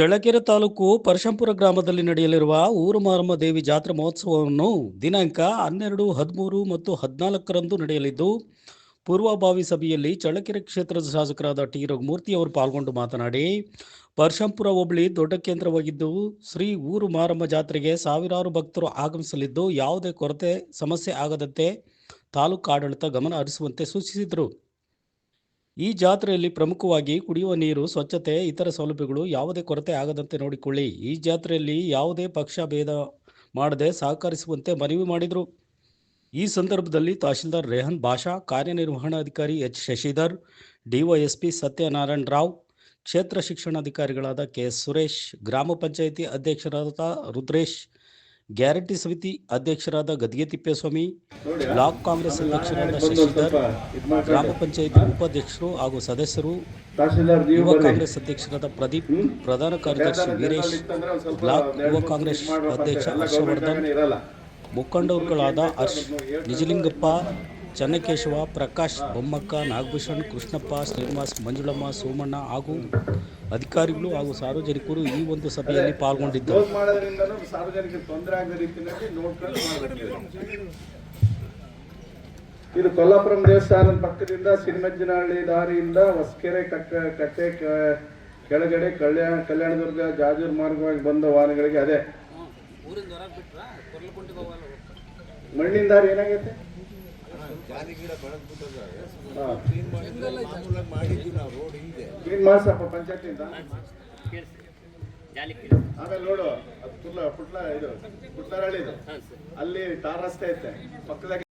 ಚಳ್ಳಕೆರೆ ತಾಲೂಕು ಪರಶಂಪುರ ಗ್ರಾಮದಲ್ಲಿ ನಡೆಯಲಿರುವ ಊರು ಮಾರಮ್ಮ ದೇವಿ ಜಾತ್ರಾ ಮಹೋತ್ಸವವನ್ನು ದಿನಾಂಕ ಹನ್ನೆರಡು, ಹದಿಮೂರು ಮತ್ತು ಹದಿನಾಲ್ಕರಂದು ನಡೆಯಲಿದ್ದು, ಪೂರ್ವಭಾವಿ ಸಭೆಯಲ್ಲಿ ಚಳ್ಳಕೆರೆ ಕ್ಷೇತ್ರದ ಶಾಸಕರಾದ ಟಿ. ರಘುಮೂರ್ತಿ ಅವರು ಪಾಲ್ಗೊಂಡು ಮಾತನಾಡಿ, ಪರಶಂಪುರ ಹೋಬಳಿ ದೊಡ್ಡ ಕೇಂದ್ರವಾಗಿದ್ದು, ಶ್ರೀ ಊರು ಮಾರಮ್ಮ ಜಾತ್ರೆಗೆ ಸಾವಿರಾರು ಭಕ್ತರು ಆಗಮಿಸಲಿದ್ದು, ಯಾವುದೇ ಕೊರತೆ, ಸಮಸ್ಯೆ ಆಗದಂತೆ ತಾಲೂಕು ಆಡಳಿತ ಗಮನ ಹರಿಸುವಂತೆ ಸೂಚಿಸಿದರು. ಈ ಜಾತ್ರೆಯಲ್ಲಿ ಪ್ರಮುಖವಾಗಿ ಕುಡಿಯುವ ನೀರು, ಸ್ವಚ್ಛತೆ, ಇತರ ಸೌಲಭ್ಯಗಳು ಯಾವುದೇ ಕೊರತೆ ಆಗದಂತೆ ನೋಡಿಕೊಳ್ಳಿ. ಈ ಜಾತ್ರೆಯಲ್ಲಿ ಯಾವುದೇ ಪಕ್ಷ ಭೇದ ಮಾಡದೆ ಸಹಕರಿಸುವಂತೆ ಮನವಿ ಮಾಡಿದರು. ಈ ಸಂದರ್ಭದಲ್ಲಿ ತಹಶೀಲ್ದಾರ್ ರೇಹನ್ ಭಾಷಾ ಕಾರ್ಯನಿರ್ವಹಣಾಧಿಕಾರಿ ಎಚ್ ಶಶಿಧರ್, ಡಿವೈಎಸ್ಪಿ ಸತ್ಯನಾರಾಯಣ ರಾವ್, ಕ್ಷೇತ್ರ ಶಿಕ್ಷಣಾಧಿಕಾರಿಗಳಾದ ಕೆ ಸುರೇಶ್, ಗ್ರಾಮ ಪಂಚಾಯಿತಿ ಅಧ್ಯಕ್ಷರಾದ ರುದ್ರೇಶ್ ಗ್ಯಾರಂಟಿ ಸಮಿತಿ ಅಧ್ಯಕ್ಷರಾದ ಗದ್ಗೆ ತಿಪ್ಪೇಸ್ವಾಮಿ ಬ್ಲಾಕ್ ಕಾಂಗ್ರೆಸ್ ಅಧ್ಯಕ್ಷರಾದ ಶಶಿಧರ್ ಗ್ರಾಮ ಪಂಚಾಯಿತಿ ಉಪಾಧ್ಯಕ್ಷರು ಹಾಗೂ ಸದಸ್ಯರು ಯುವ. ಕಾಂಗ್ರೆಸ್ ಅಧ್ಯಕ್ಷರಾದ ಪ್ರದೀಪ್ ಪ್ರಧಾನ ಕಾರ್ಯದರ್ಶಿ ವೀರೇಶ್ ಬ್ಲಾಕ್ ಯುವ ಕಾಂಗ್ರೆಸ್ ಅಧ್ಯಕ್ಷ ಹರ್ಷವರ್ಧನ್ ಮುಖಂಡರುಗಳಾದ ಹರ್ಷ್ ನಿಜಲಿಂಗಪ್ಪ ಚನ್ನಕೇಶವ ಪ್ರಕಾಶ್ ಬೊಮ್ಮಕ್ಕ ನಾಗಭೂಷಣ್ ಕೃಷ್ಣಪ್ಪ ಶ್ರೀನಿವಾಸ್ ಮಂಜುಳಮ್ಮ ಸೋಮಣ್ಣ ಹಾಗೂ ಅಧಿಕಾರಿಗಳು ಹಾಗೂ ಸಾರ್ವಜನಿಕರು ಈ ಒಂದು ಸಭೆಯಲ್ಲಿ ಪಾಲ್ಗೊಂಡಿದ್ದರು. ಇದು ಕೊಲ್ಲಾಪುರಂ ದೇವಸ್ಥಾನದ ಪಕ್ಕದಿಂದ ಸಿನಿಮಜ್ಜನಹಳ್ಳಿ ದಾರಿಯಿಂದ ಹೊಸಕೆರೆ ಕಟ್ಟೆ ಕಟ್ಟೆ ಕೆ- ಕೆಳಗಡೆ ಕಲ್ಯಾಣ ಕಲ್ಯಾಣದುರ್ಗ ಜಾಜೂರ್ ಮಾರ್ಗವಾಗಿ ಬಂದ ವಾಹನಗಳಿಗೆ ಅದೇ. ಮಣ್ಣಿನ ದಾರಿ ಏನಾಗೈತೆ? ಕ್ಲೀನ್ ಮಾಡ್ಸಪ್ಪ ಪಂಚಾಯತಿಂದ ಆಮೇಲೆ ನೋಡು ಅದು ಪುಟ್ಲ ಪುಟ್ಲ ಇದು ಪುಟ್ಲರಳ್ಳಿ ಇದು ಅಲ್ಲಿ ಟಾರ್ ರಸ್ತೆ ಐತೆ. ಪಕ್ಕದಾಗ